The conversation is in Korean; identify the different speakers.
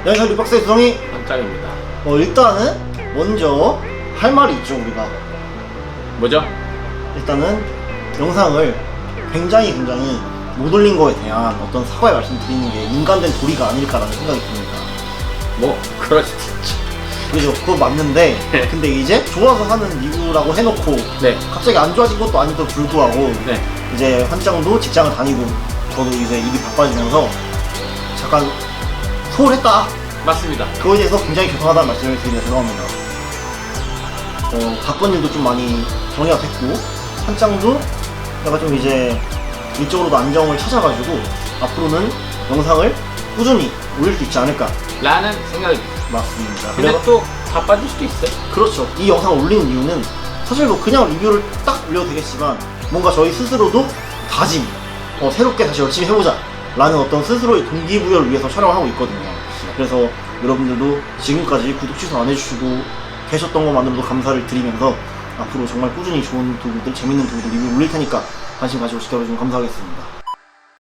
Speaker 1: 안녕하세요 리박스의 수성이
Speaker 2: 한짱입니다.
Speaker 1: 어, 일단은 먼저 할 말이 있죠 우리가
Speaker 2: 뭐죠?
Speaker 1: 일단은 영상을 굉장히 굉장히 못 올린 거에 대한 어떤 사과의 말씀 드리는 게 인간된 도리가 아닐까라는 생각이 듭니다
Speaker 2: 뭐 그럴 수도 있죠.
Speaker 1: 그죠 그거 맞는데
Speaker 2: 네.
Speaker 1: 근데 이제 좋아서 하는 리뷰라고 해놓고
Speaker 2: 네,
Speaker 1: 갑자기 안 좋아진 것도 아니고 불구하고
Speaker 2: 네.
Speaker 1: 이제 환짱도 직장을 다니고 저도 이제 일이 바빠지면서 잠깐 소홀했다
Speaker 2: 맞습니다.
Speaker 1: 그거에 대해서 굉장히 죄송하다는 말씀을 드리며 죄송합니다. 어, 박번 일도 좀 많이 정리가 됐고, 한짱도 내가 좀 이제 일적으로도 안정을 찾아가지고, 앞으로는 영상을 꾸준히 올릴 수 있지 않을까.
Speaker 2: 라는 생각이
Speaker 1: 맞습니다.
Speaker 2: 근데
Speaker 1: 그래서,
Speaker 2: 또 바빠질 수도 있어요.
Speaker 1: 그렇죠. 이 영상을 올리는 이유는 사실 뭐 그냥 리뷰를 딱 올려도 되겠지만, 뭔가 저희 스스로도 다짐, 어, 새롭게 다시 열심히 해보자. 라는 어떤 스스로의 동기부여를 위해서 촬영을 하고 있거든요. 그래서 여러분들도 지금까지 구독 취소 안 해주시고 계셨던 것만으로도 감사를 드리면서 앞으로 정말 꾸준히 좋은 도구들, 재밌는 도구들 리뷰 올릴 테니까 관심 가지고 지켜주시면 감사하겠습니다.